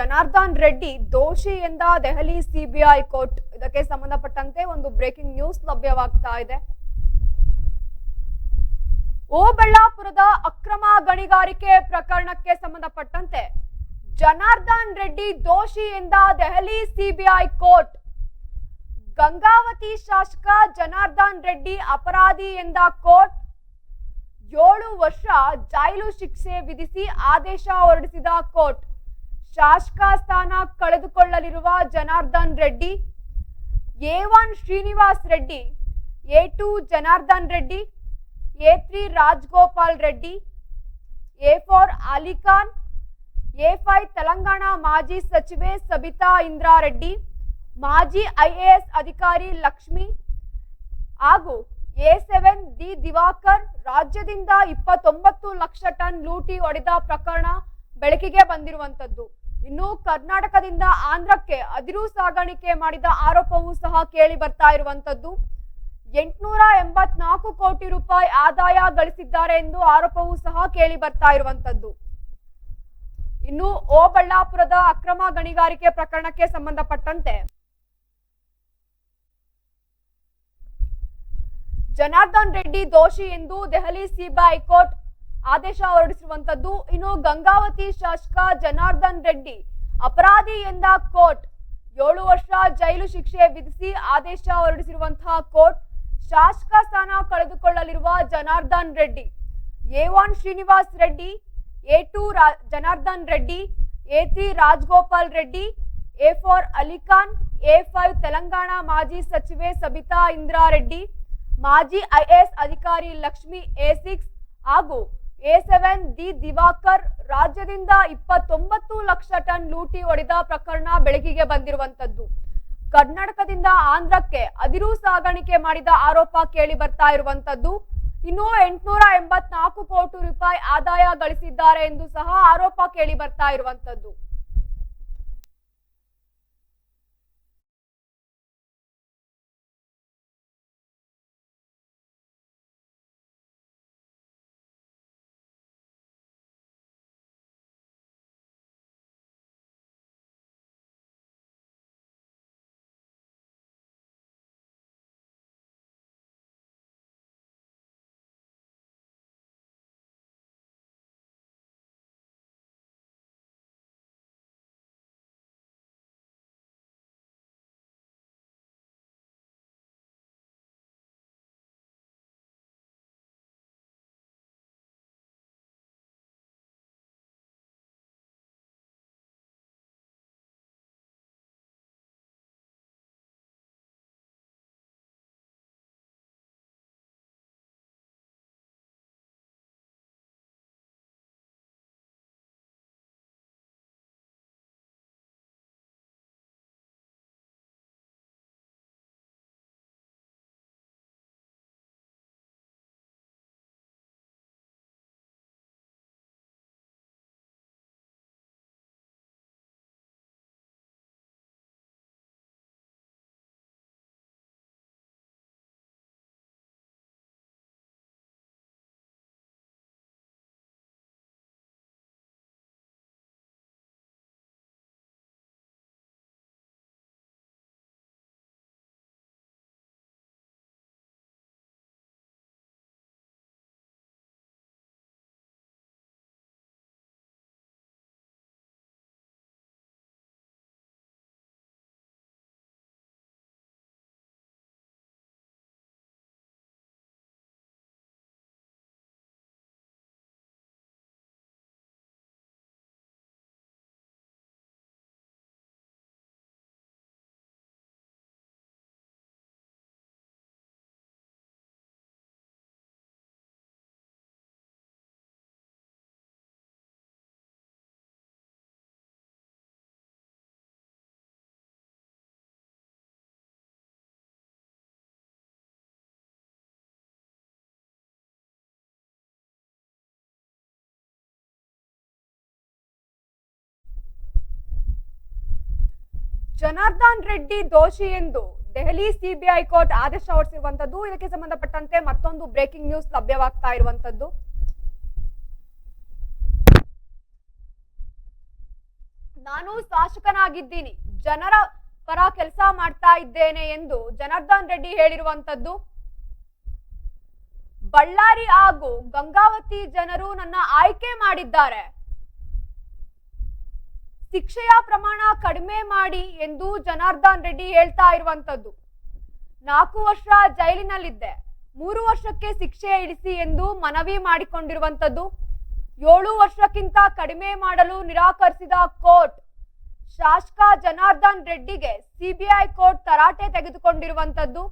ಜನಾರ್ದನ್ ರೆಡ್ಡಿ ದೋಷಿ ಎಂದ Delhi CBI court. ಇದಕ್ಕೆ ಸಂಬಂಧಪಟ್ಟಂತೆ ಒಂದು ಬ್ರೇಕಿಂಗ್ ನ್ಯೂಸ್ ಲಭ್ಯವಾಗ್ತಾ ಇದೆ. ಓಬಳ್ಳಾಪುರದ ಅಕ್ರಮ ಗಣಿಗಾರಿಕೆ ಪ್ರಕರಣಕ್ಕೆ ಸಂಬಂಧಪಟ್ಟಂತೆ ಜನಾರ್ದನ್ ರೆಡ್ಡಿ ದೋಷಿ ಎಂದ ದೆಹಲಿ ಸಿಬಿಐ ಕೋರ್ಟ್. ಗಂಗಾವತಿ ಶಾಸಕ ಜನಾರ್ದನ್ ರೆಡ್ಡಿ ಅಪರಾಧಿ ಎಂದ ಕೋರ್ಟ್. ಏಳು ವರ್ಷ ಜೈಲು ಶಿಕ್ಷೆ ವಿಧಿಸಿ ಆದೇಶ ಹೊರಡಿಸಿದ ಕೋರ್ಟ್. ಶಾಸಕ ಸ್ಥಾನ ಕಳೆದುಕೊಳ್ಳಲಿರುವ Janardhan Reddy, A one Srinivas Reddy, A two Janardhan Reddy, A three Rajgopal Reddy, A four Ali Khan, A five Telangana ಮಾಜಿ ಸಚಿವೆ ಸಬಿತಾ ಇಂದ್ರಾ ರೆಡ್ಡಿ, ಮಾಜಿ ಐಎಎಸ್ ಅಧಿಕಾರಿ ಲಕ್ಷ್ಮಿ ಹಾಗೂ ಎ ಸೆವೆನ್ ದಿ ದಿವಾಕರ್ ರಾಜ್ಯದಿಂದ ಇಪ್ಪತ್ತೊಂಬತ್ತು ಲಕ್ಷ ಟನ್ ಲೂಟಿ ಹೊಡೆದ ಪ್ರಕರಣ ಬೆಳಕಿಗೆ ಬಂದಿರುವಂತದ್ದು ಇನ್ನು ಕರ್ನಾಟಕದಿಂದ ಆಂಧ್ರಕ್ಕೆ ಅದಿರು ಸಾಗಾಣಿಕೆ ಮಾಡಿದ ಆರೋಪವೂ ಸಹ ಕೇಳಿ ಬರ್ತಾ ಇರುವಂತದ್ದು ಎಂಟುನೂರ ಎಂಬತ್ನಾಲ್ಕು ಕೋಟಿ ರೂಪಾಯಿ ಆದಾಯ ಗಳಿಸಿದ್ದಾರೆ ಎಂದು ಆರೋಪವೂ ಸಹ ಕೇಳಿ ಬರ್ತಾ ಇರುವಂತದ್ದು ಇನ್ನು ಓಬಳ್ಳಾಪುರದ ಅಕ್ರಮ ಗಣಿಗಾರಿಕೆ ಪ್ರಕರಣಕ್ಕೆ ಸಂಬಂಧಪಟ್ಟಂತೆ ಜನಾರ್ದನ್ ರೆಡ್ಡಿ ದೋಷಿ ಎಂದು ದೆಹಲಿ ಸಿಬಿಐ ಕೋರ್ಟ್ ಆದೇಶ ಹೊರಡಿಸಿರುವಂತದ್ದು, ಇನ್ನು ಗಂಗಾವತಿ ಶಾಸಕ ಜನಾರ್ದನ್ ರೆಡ್ಡಿ ಅಪರಾಧಿ ಎಂದ ಕೋರ್ಟ್ ಏಳು ವರ್ಷ ಜೈಲು ಶಿಕ್ಷೆ ವಿಧಿಸಿ ಆದೇಶ ಹೊರಡಿಸಿರುವಂತಹ ಕೋರ್ಟ್ ಶಾಸಕ ಸ್ಥಾನ ಕಳೆದುಕೊಳ್ಳಲಿರುವ Janardhan Reddy, A one Srinivas Reddy, A two Janardhan Reddy, A three Rajgopal Reddy, A four Ali Khan, A five Telangana ಮಾಜಿ ಸಚಿವೆ ಸಬಿತಾ ಇಂದ್ರಾರೆಡ್ಡಿ, ಮಾಜಿ ಐಎಎಸ್ ಅಧಿಕಾರಿ ಲಕ್ಷ್ಮಿ ಎ ಸಿಕ್ಸ್ ಹಾಗೂ ಎ ಸೆವೆನ್ ದಿ ದಿವಾಕರ್ ರಾಜ್ಯದಿಂದ ಇಪ್ಪತ್ತೊಂಬತ್ತು ಲಕ್ಷ ಟನ್ ಲೂಟಿ ಹೊಡೆದ ಪ್ರಕರಣ ಬೆಳಕಿಗೆ ಬಂದಿರುವಂತದ್ದು. ಕರ್ನಾಟಕದಿಂದ ಆಂಧ್ರಕ್ಕೆ ಅದಿರು ಸಾಗಾಣಿಕೆ ಮಾಡಿದ ಆರೋಪ ಕೇಳಿ ಬರ್ತಾ ಇರುವಂತದ್ದು. ಇನ್ನು ಎಂಟುನೂರ ಎಂಬತ್ನಾಲ್ಕು ಕೋಟಿ ರೂಪಾಯಿ ಆದಾಯ ಗಳಿಸಿದ್ದಾರೆ ಎಂದು ಸಹ ಆರೋಪ ಕೇಳಿ ಬರ್ತಾ ಇರುವಂತದ್ದು. ಜನಾರ್ದನ್ ರೆಡ್ಡಿ ದೋಷಿ ಎಂದು ದೆಹಲಿ ಸಿಬಿಐ ಕೋರ್ಟ್ ಆದೇಶ ಹೊರಡಿಸಿರುವಂತದ್ದು. ಇದಕ್ಕೆ ಸಂಬಂಧಪಟ್ಟಂತೆ ಮತ್ತೊಂದು ಬ್ರೇಕಿಂಗ್ ನ್ಯೂಸ್ ಲಭ್ಯವಾಗ್ತಾ ಇರುವಂತದ್ದು. ನಾನು ಶಾಸಕನಾಗಿದ್ದೀನಿ. ಜನರ ಪರ ಕೆಲಸ ಮಾಡ್ತಾ ಇದ್ದೇನೆ ಎಂದು ಜನಾರ್ದನ್ ರೆಡ್ಡಿ ಹೇಳಿರುವಂತದ್ದು. ಬಳ್ಳಾರಿ ಹಾಗೂ ಗಂಗಾವತಿ ಜನರು ನನ್ನ ಆಯ್ಕೆ ಮಾಡಿದ್ದಾರೆ. ಶಿಕ್ಷೆಯ ಪ್ರಮಾಣ ಕಡಿಮೆ ಮಾಡಿ ಎಂದು ಜನಾರ್ದನ್ ರೆಡ್ಡಿ ಹೇಳ್ತಾ ಇರುವಂತದ್ದು ನಾಲ್ಕು ವರ್ಷ ಜೈಲಿನಲ್ಲಿದ್ದೆ. ಮೂರು ವರ್ಷಕ್ಕೆ ಶಿಕ್ಷೆ ಇಳಿಸಿ ಎಂದು ಮನವಿ ಮಾಡಿಕೊಂಡಿರುವಂತದ್ದು ಏಳು ವರ್ಷಕ್ಕಿಂತ ಕಡಿಮೆ ಮಾಡಲು ನಿರಾಕರಿಸಿದ ಕೋರ್ಟ್. ಶಾಸಕ ಜನಾರ್ದನ್ ರೆಡ್ಡಿಗೆ ಸಿಬಿಐ ಕೋರ್ಟ್ ತರಾಟೆ ತೆಗೆದುಕೊಂಡಿರುವಂತದ್ದು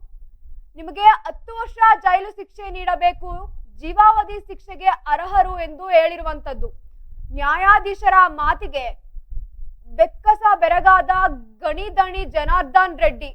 ನಿಮಗೆ ಹತ್ತು ವರ್ಷ ಜೈಲು ಶಿಕ್ಷೆ ನೀಡಬೇಕು. ಜೀವಾವಧಿ ಶಿಕ್ಷೆಗೆ ಅರ್ಹರು ಎಂದು ಹೇಳಿರುವಂತದ್ದು ನ್ಯಾಯಾಧೀಶರ ಮಾತಿಗೆ ಬೆಕ್ಕಸ ಬೆರಗಾದ ಗಣಿದಣಿ ಜನಾರ್ದನ್ ರೆಡ್ಡಿ.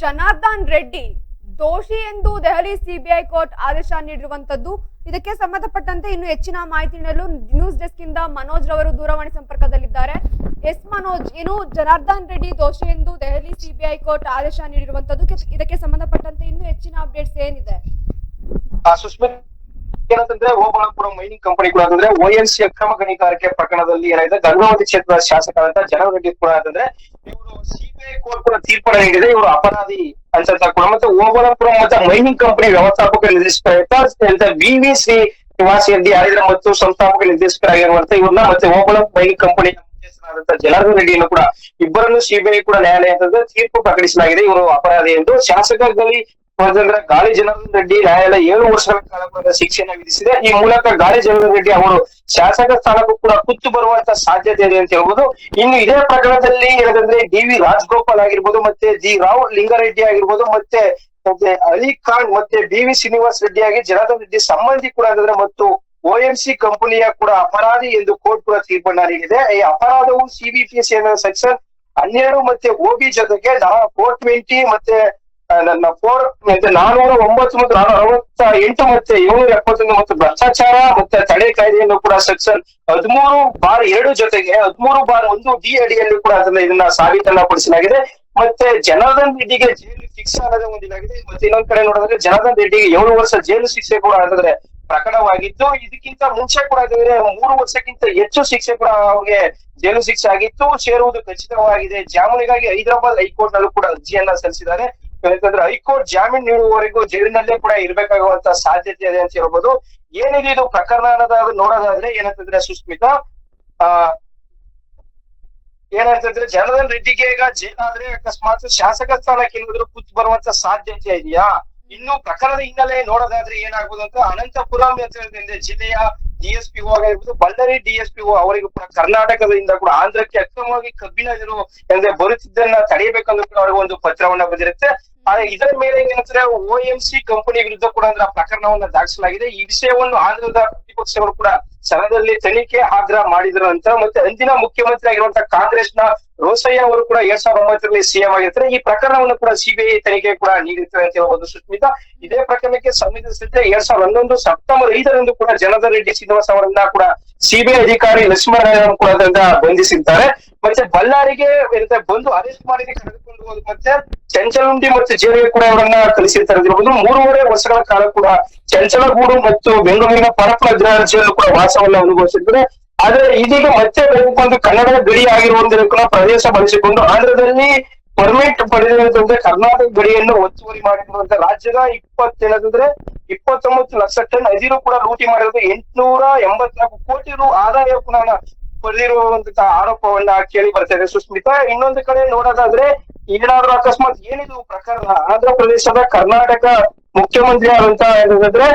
ಜನಾರ್ದನ್ ರೆಡ್ಡಿ ದೋಷಿ ಎಂದು ದೆಹಲಿ ಸಿಬಿಐ ಕೋರ್ಟ್ ಆದೇಶ ನೀಡಿರುವಂತದ್ದು. ಇದಕ್ಕೆ ಸಂಬಂಧಪಟ್ಟಂತೆ ಇನ್ನು ಹೆಚ್ಚಿನ ಮಾಹಿತಿ ನೀಡಲು ನ್ಯೂಸ್ ಡೆಸ್ಕ್ ಇಂದ ಮನೋಜ್ ರವರು ದೂರವಾಣಿ ಸಂಪರ್ಕದಲ್ಲಿದ್ದಾರೆ. ಎಸ್ ಮನೋಜ್, ಏನು ಜನಾರ್ದನ್ ರೆಡ್ಡಿ ದೋಷಿ ಎಂದು ದೆಹಲಿ ಸಿಬಿಐ ಕೋರ್ಟ್ ಆದೇಶ ನೀಡಿರುವಂತದ್ದು ಇದಕ್ಕೆ ಸಂಬಂಧಪಟ್ಟಂತೆ ಇನ್ನು ಹೆಚ್ಚಿನ ಅಪ್ಡೇಟ್ಸ್ ಏನಿದೆ? ಏನಂತಂದ್ರೆ ಓಬಳಾಪುರ ಮೈನಿಂಗ್ ಕಂಪನಿ ಕೂಡ ಅಂತಂದ್ರೆ ಸಿ ಅಕ್ರಮ ಗಣಿಗಾರಿಕೆ ಪ್ರಕರಣದಲ್ಲಿ ಏನಾಗಿದೆ, ಗಂಗಾವತಿ ಕ್ಷೇತ್ರದ ಶಾಸಕರಾದಂತ ಜನರೆಡ್ಡಿ ಕೂಡ ಅಂತಂದ್ರೆ ಇವರು ಸಿಬಿಐ ಕೋರ್ಟ್ ಕೂಡ ತೀರ್ಪನ್ನು ನೀಡಿದೆ ಇವರು ಅಪರಾಧಿ ಅಂತ ಕೂಡ ಮತ್ತೆ ಓಬಳಾಪುರ ಮತ್ತೆ ಮೈನಿಂಗ್ ಕಂಪನಿ ವ್ಯವಸ್ಥಾಪಕ ನಿರ್ದೇಶಕ ವಿ ವಿ ಶ್ರೀ ನಿವಾಸಿ ರೆಡ್ಡಿ ಆರಿದ್ರ ಮತ್ತು ಸಂಸ್ಥಾಪಕ ನಿರ್ದೇಶಕರಾಗಿರುವಂತ ಇವ್ರನ್ನ ಮತ್ತೆ ಓಬಳಂ ಮೈನಿಂಗ್ ಕಂಪನಿ ಮುಖ್ಯಸ್ಥರಾದಂತ ಜನಾರ್ದನ್ ರೆಡ್ಡಿಯನ್ನು ಕೂಡ ಇಬ್ಬರನ್ನು ಸಿಬಿಐ ಕೂಡ ನ್ಯಾಯಾಲಯ ಅಂತಂದ್ರೆ ತೀರ್ಪು ಪ್ರಕಟಿಸಲಾಗಿದೆ. ಇವರು ಅಪರಾಧಿ ಎಂದು ಶಾಸಕರಲ್ಲಿ ಹೋದಂದ್ರೆ ಗಾಳಿ ಜನಾರ್ದನ್ ರೆಡ್ಡಿ ನ್ಯಾಯಾಲಯ ಏಳು ವರ್ಷಗಳ ಕಾಲ ಶಿಕ್ಷೆಯನ್ನು ವಿಧಿಸಿದೆ. ಈ ಮೂಲಕ ಗಾಳಿ ಜನಾರ್ದನ್ ರೆಡ್ಡಿ ಅವರು ಶಾಸಕ ಸ್ಥಾನಕ್ಕೂ ಕೂಡ ಕುತ್ತು ಬರುವಂತ ಸಾಧ್ಯತೆ ಇದೆ ಅಂತ ಹೇಳ್ಬೋದು. ಇನ್ನು ಇದೇ ಪ್ರಕರಣದಲ್ಲಿ ಏನಂದ್ರೆ ಡಿ ವಿ ರಾಜಗೋಪಾಲ್ ಆಗಿರ್ಬೋದು, ಮತ್ತೆ ಜಿ ರಾವ್ ಲಿಂಗಾರೆಡ್ಡಿ ಆಗಿರ್ಬೋದು, ಮತ್ತೆ ಮತ್ತೆ ಅಲಿ ಖಾನ್, ಮತ್ತೆ ಬಿ ವಿ ಶ್ರೀನಿವಾಸ್ ರೆಡ್ಡಿ ಆಗಿ ಜನಾರ್ದನ್ ರೆಡ್ಡಿ ಸಂಬಂಧಿ ಕೂಡ ಅಂದ್ರೆ ಮತ್ತು ಸಿ ಕಂಪನಿಯ ಕೂಡ ಅಪರಾಧಿ ಎಂದು ಕೋರ್ಟ್ ಕೂಡ ತೀರ್ಪನ್ನ ನೀಡಿದೆ. ಈ ಅಪರಾಧವು ಸಿಬಿಪಿಎಸ್ ಸೆಕ್ಷನ್ ಹನ್ನೆರಡು ಮತ್ತೆ ಓಬಿ ಜೊತೆಗೆ ಫೋರ್ ಟ್ವೆಂಟಿ ಮತ್ತೆ ನನ್ನ ಫೋರ್ ಮತ್ತೆ ನಾನೂರ ಒಂಬತ್ತು ಮತ್ತು ನಾನೂರ ಅರವತ್ತ ಎಂಟು ಮತ್ತೆ ಏಳ್ನೂರ ಎಪ್ಪತ್ತೊಂದು ಮತ್ತು ಭ್ರಷ್ಟಾಚಾರ ಮತ್ತೆ ತಡೆ ಕಾಯ್ದೆಯನ್ನು ಕೂಡ ಸೆಕ್ಷನ್ ಹದಿಮೂರು ಬಾರ್ ಎರಡು ಜೊತೆಗೆ ಹದಿಮೂರು ಬಾರ್ ಒಂದು ಡಿ ಅಡಿಯಲ್ಲಿ ಕೂಡ ಅದನ್ನ ಇದನ್ನ ಸಾಬೀತನ್ನ ಪಡಿಸಲಾಗಿದೆ ಮತ್ತೆ ಜನಾರ್ದನ್ ರೆಡ್ಡಿಗೆ ಜೈಲು ಶಿಕ್ಷೆ ಅನ್ನೋದೇ ಹೊಂದಿಲಾಗಿದೆ ಮತ್ತೆ ಇನ್ನೊಂದ್ ಕಡೆ ನೋಡಿದ್ರೆ ಜನಾರ್ದನ್ ರೆಡ್ಡಿಗೆ ಏಳು ವರ್ಷ ಜೈಲು ಶಿಕ್ಷೆ ಕೂಡ ಆಗಿದ್ರೆ ಪ್ರಕರಣವಾಗಿದ್ದು ಇದಕ್ಕಿಂತ ಮುಂಚೆ ಕೂಡ ಮೂರು ವರ್ಷಕ್ಕಿಂತ ಹೆಚ್ಚು ಶಿಕ್ಷೆ ಕೂಡ ಅವ್ರಿಗೆ ಜೈಲು ಶಿಕ್ಷೆ ಆಗಿತ್ತು. ಸೇರುವುದು ಖಚಿತವಾಗಿದೆ. ಜಾಮೂನಿಗಾಗಿ ಹೈದರಾಬಾದ್ ಹೈಕೋರ್ಟ್ ನಲ್ಲೂ ಕೂಡ ಅರ್ಜಿಯನ್ನ ಸಲ್ಲಿಸಿದ್ದಾರೆ. ಯಾಕಂದ್ರೆ ಹೈಕೋರ್ಟ್ ಜಾಮೀನ್ ನೀಡುವವರೆಗೂ ಜೈಲಿನಲ್ಲೇ ಕೂಡ ಇರಬೇಕಾಗುವಂತ ಸಾಧ್ಯತೆ ಇದೆ ಅಂತ ಹೇಳ್ಬೋದು. ಏನಿದೆ ಇದು ಪ್ರಕರಣದ ನೋಡೋದಾದ್ರೆ ಏನಂತಂದ್ರೆ ಸುಸ್ಮಿತಾ, ಆ, ಏನಂತಂದ್ರೆ ಜನಾರ್ದನ್ ರೆಡ್ಡಿಗೆ ಈಗ ಜೈಲಾದ್ರೆ ಅಕಸ್ಮಾತ್ ಶಾಸಕ ಸ್ಥಾನಕ್ಕೆ ಏನಾದ್ರು ಕೂತ್ ಬರುವಂತ ಸಾಧ್ಯತೆ ಇದೆಯಾ? ಇನ್ನು ಪ್ರಕರಣದ ಹಿನ್ನೆಲೆ ನೋಡೋದಾದ್ರೆ ಏನಾಗ್ಬೋದು ಅಂತ ಅನಂತಪುರಂ ಜಿಲ್ಲೆಯ ಡಿಎಸ್ಪಿ ಆಗಿರ್ಬೋದು, ಬಳ್ಳಾರಿ ಡಿಎಸ್ಪಿಒ ಅವರಿಗೂ ಕೂಡ ಕರ್ನಾಟಕದಿಂದ ಕೂಡ ಆಂಧ್ರಕ್ಕೆ ಅಕ್ರಮವಾಗಿ ಕಬ್ಬಿನ ನೀರು ಅಂದ್ರೆ ಬರುತ್ತಿದ್ದನ್ನ ತಡೆಯಬೇಕಂದ್ರೆ ಕೂಡ ಅವ್ರಿಗೆ ಒಂದು ಪತ್ರವನ್ನ ಬಂದಿರುತ್ತೆ. ಆದ್ರೆ ಇದರ ಮೇಲೆ ಏನಂದ್ರೆ ಓ ಎಂ ಸಿ ಕಂಪನಿ ವಿರುದ್ಧ ಕೂಡ ಅಂದ್ರೆ ಪ್ರಕರಣವನ್ನ ದಾಖಲಾಗಿದೆ. ಈ ವಿಷಯವನ್ನು ಆಂಧ್ರದ ಪ್ರತಿಪಕ್ಷಗಳು ಕೂಡ ಸದನದಲ್ಲಿ ತನಿಖೆ ಆಗ್ರಹ ಮಾಡಿದ್ರು ಅಂತ ಮತ್ತೆ ಅಂದಿನ ಮುಖ್ಯಮಂತ್ರಿ ಆಗಿರುವಂತಹ ಕಾಂಗ್ರೆಸ್ನ ರೋಸಯ್ಯ ಅವರು ಕೂಡ ಎರಡ್ ಸಾವಿರದ ಒಂಬತ್ತರಲ್ಲಿ ಸಿಎಂ ಆಗಿರ್ತಾರೆ. ಈ ಪ್ರಕರಣವನ್ನು ಕೂಡ ಸಿಬಿಐ ತನಿಖೆ ಕೂಡ ನೀಡಿರ್ತಾರೆ ಅಂತ ಹೇಳ್ಬೋದು ಸುಷ್ಮಿತಾ ಇದೇ ಪ್ರಕರಣಕ್ಕೆ ಸಂಬಂಧಿಸಿದಂತೆ ಎರಡ್ ಸಾವಿರದ ಹನ್ನೊಂದು ಸೆಪ್ಟೆಂಬರ್ ಐದರಂದು ಕೂಡ ಜನಾರ್ದನ್ ರೆಡ್ಡಿ ಶ್ರೀನಿವಾಸ್ ಅವರನ್ನ ಕೂಡ ಸಿಬಿಐ ಅಧಿಕಾರಿ ಲಕ್ಷ್ಮಣ ಕೂಡ ಬಂಧಿಸಿದ್ದಾರೆ. ಮತ್ತೆ ಬಳ್ಳಾರಿಗೆ ಬಂದು ಅರೆಸ್ಟ್ ಮಾಡಿ ಕರೆದುಕೊಂಡು ಹೋದ ಮತ್ತೆ ಚಂಚಲುಂಡಿ ಮತ್ತು ಜೈಲಿಗೆ ಕೂಡ ಅವರನ್ನ ಕಲಿಸಿರ್ತಾರೆ ಮೂರುವರೆ ವರ್ಷಗಳ ಕಾಲ ಕೂಡ ಚಂಚಲಗೂಡು ಮತ್ತು ಬೆಂಗಳೂರಿನ ಪರಪ್ಪನ ಗೃಹ ಕೂಡ ವಾಸವನ್ನ ಅನುಭವಿಸಿದ್ದಾರೆ. ಆದ್ರೆ ಇದೀಗ ಮತ್ತೆ ಬೆಳಕೊಂಡು ಕನ್ನಡ ಗಡಿ ಆಗಿರುವುದನ್ನು ಕೂಡ ಪ್ರದೇಶ ಬಳಸಿಕೊಂಡು ಆಂಧ್ರದಲ್ಲಿ ಪರ್ಮಿಟ್ ಪಡೆದಿರುವಂತಂದ್ರೆ ಕರ್ನಾಟಕ ಗಡಿಯನ್ನು ಒತ್ತುವರಿ ಮಾಡಿರುವಂತ ರಾಜ್ಯದ ಇಪ್ಪತ್ತೇನದಂದ್ರೆ ಇಪ್ಪತ್ತೊಂಬತ್ತು ಲಕ್ಷ ಟನ್ ಅದಿರು ಕೂಡ ಲೂಟಿ ಮಾಡಿರೋದು ಎಂಟ್ನೂರ ಎಂಬತ್ನಾಲ್ಕು ಕೋಟಿ ರು ಆದಾಯ ಕೂಡ ಪಡೆದಿರುವಂತಹ ಆರೋಪವನ್ನ ಕೇಳಿ ಬರ್ತಾ ಇದೆ. ಸುಸ್ಮಿತಾ, ಇನ್ನೊಂದು ಕಡೆ ನೋಡೋದಾದ್ರೆ ಏನಾದ್ರೂ ಅಕಸ್ಮಾತ್ ಏನಿದು ಪ್ರಕರಣ? ಆಂಧ್ರ ಪ್ರದೇಶದ ಕರ್ನಾಟಕ ಮುಖ್ಯಮಂತ್ರಿ ಆದಂತ ಏನಂದ್ರೆ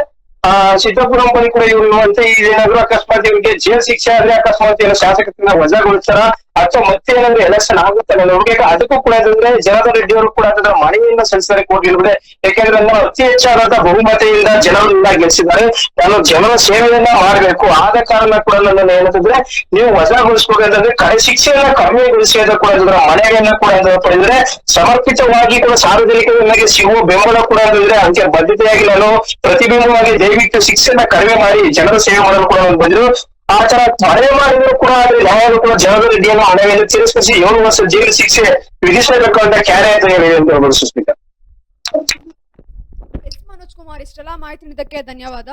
ಆ ಸಿದ್ದಾಪುರಂ ಬಳಿ ಕೂಡ ಇವರು ಇರುವಂತೆ ಇದೇನಾದ್ರೂ ಅಕಸ್ಮಾತ್ ಇವರಿಗೆ ಜೈಲ್ ಶಿಕ್ಷೆ ಆದ್ರೆ ಅಕಸ್ಮಾತ್ ಏನೋ ಶಾಸಕರನ್ನ ವಜಾಗೊಳಿಸ್ತಾರ? ಅಥವಾ ಮತ್ತೆ ಏನಂದ್ರೆ ಎಲೆಕ್ಷನ್ ಆಗುತ್ತೆ ನಮಗೆ ಅದಕ್ಕೂ ಕೂಡ ಅಂದ್ರೆ ಜನಾರ್ದನ್ ರೆಡ್ಡಿ ಅವರು ಕೂಡ ಅದರ ಮನವಿಯನ್ನ ಸಲ್ಲಿಸಿದರೆ ಕೊಟ್ಟಿರುತ್ತದೆ ಯಾಕೆಂದ್ರೆ ನಾವು ಅತಿ ಹೆಚ್ಚಾದಂತ ಬಹುಮತೆಯಿಂದ ಜನರನ್ನ ಗೆಲ್ಲಿಸಿದ್ದಾರೆ. ನಾನು ಜನರ ಸೇವೆಯನ್ನ ಮಾಡಬೇಕು. ಆದ ಕಾರಣ ಕೂಡ ನನ್ನ ಏನಂತಂದ್ರೆ ನೀವು ವಜಾಗೊಳಿಸ್ಬೇಕು ಅಂತಂದ್ರೆ ಕಡೆ ಶಿಕ್ಷೆಯನ್ನ ಕಡಿಮೆಗೊಳಿಸಿ ಕೂಡ ಮನೆಯನ್ನ ಕೂಡ ಪಡೆದ್ರೆ ಸಮರ್ಪಿತವಾಗಿ ಕೂಡ ಸಾರ್ವಜನಿಕರಿಗೆ ಸಿಗುವ ಬೆಂಬಲ ಕೂಡ ಅಂತಂದ್ರೆ ಅದಕ್ಕೆ ಬದ್ಧತೆಯಾಗಿ ನಾನು ಪ್ರತಿಬಿಂಬವಾಗಿ ದಯವಿಟ್ಟು ಶಿಕ್ಷೆಯನ್ನ ಕಡಿಮೆ ಮಾಡಿ, ಜನರ ಸೇವೆ ಮಾಡಲು ಕೂಡ ಬಂದ್ರು ಆ ತರ ಮಾಡಿದ್ರು ಕೂಡ ಯಾವಾಗ ಕೂಡ ಜನರ ರೆಡ್ಡಿಯನ್ನು ಮನವಿಯನ್ನು ತಿರಸ್ಕರಿಸಿ ಏಳು ವರ್ಷ ಜೈಲು ಶಿಕ್ಷೆ ವಿಧಿಸಬೇಕು ಅಂತ ಕ್ಯಾರೆ ಹೇಳಿ ಅಂತ ಹೇಳ್ಬೋದು ಸುಸ್ಮಿತಾ. ಮನೋಜ್ ಕುಮಾರ್, ಇಷ್ಟೆಲ್ಲ ಮಾಹಿತಿ ನೀಡಿದ್ದಕ್ಕೆ ಧನ್ಯವಾದ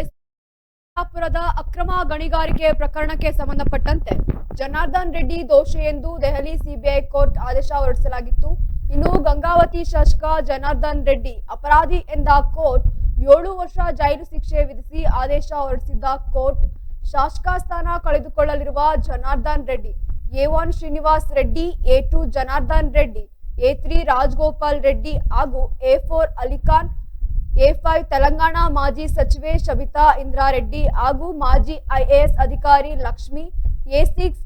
ಎಸ್ ಯಲ್ಲಾಪುರದ ಅಕ್ರಮ ಗಣಿಗಾರಿಕೆ ಪ್ರಕರಣಕ್ಕೆ ಸಂಬಂಧಪಟ್ಟಂತೆ ಜನಾರ್ದನ್ ರೆಡ್ಡಿ ದೋಷಿ ಎಂದು ದೆಹಲಿ ಸಿಬಿಐ ಕೋರ್ಟ್ ಆದೇಶ ಹೊರಡಿಸಲಾಗಿತ್ತು. ಇನ್ನು ಗಂಗಾವತಿ ಶಾಸಕ ಜನಾರ್ದನ್ ರೆಡ್ಡಿ ಅಪರಾಧಿ ಎಂದ ಕೋರ್ಟ್ ಏಳು ವರ್ಷ ಜೈಲು ಶಿಕ್ಷೆ ವಿಧಿಸಿ ಆದೇಶ ಹೊರಡಿಸಿದ್ದ ಕೋರ್ಟ್ ಶಾಸಕ ಸ್ಥಾನ ಕಳೆದುಕೊಳ್ಳಲಿರುವ Janardhan Reddy, A one Srinivas Reddy, A two Janardhan Reddy, A three Rajgopal Reddy ಹಾಗೂ A four Ali Khan A five Telangana ಮಾಜಿ ಸಚಿವೆ ಶಬಿತಾ ಇಂದ್ರಾರೆಡ್ಡಿ ಹಾಗೂ ಮಾಜಿ ಐಎಎಸ್ ಅಧಿಕಾರಿ ಲಕ್ಷ್ಮಿ, ಎ ಸಿಕ್ಸ್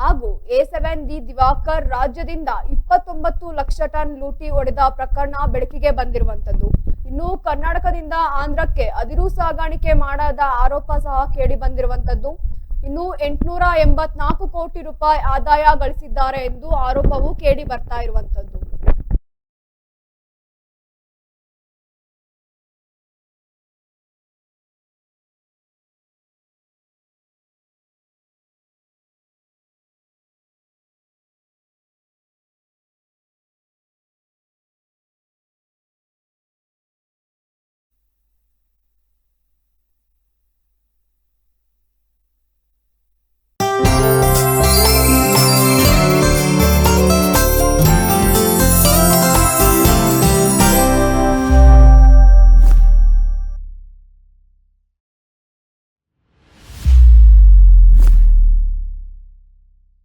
ಹಾಗೂ ಎ ಸೆವೆನ್ ದಿ ದಿವಾಕರ್ ರಾಜ್ಯದಿಂದ ಇಪ್ಪತ್ತೊಂಬತ್ತು ಲಕ್ಷ ಟನ್ ಲೂಟಿ ಹೊಡೆದ ಪ್ರಕರಣ ಬೆಳಕಿಗೆ ಬಂದಿರುವಂತದ್ದು ಇನ್ನು ಕರ್ನಾಟಕದಿಂದ ಆಂಧ್ರಕ್ಕೆ ಅದಿರು ಸಾಗಾಣಿಕೆ ಮಾಡದ ಆರೋಪ ಸಹ ಕೇಳಿ ಬಂದಿರುವಂತದ್ದು ಇನ್ನು ಎಂಟುನೂರ ಎಂಬತ್ನಾಲ್ಕು ಕೋಟಿ ರೂಪಾಯಿ ಆದಾಯ ಗಳಿಸಿದ್ದಾರೆ ಎಂದು ಆರೋಪವು ಕೇಳಿ ಬರ್ತಾ ಇರುವಂತದ್ದು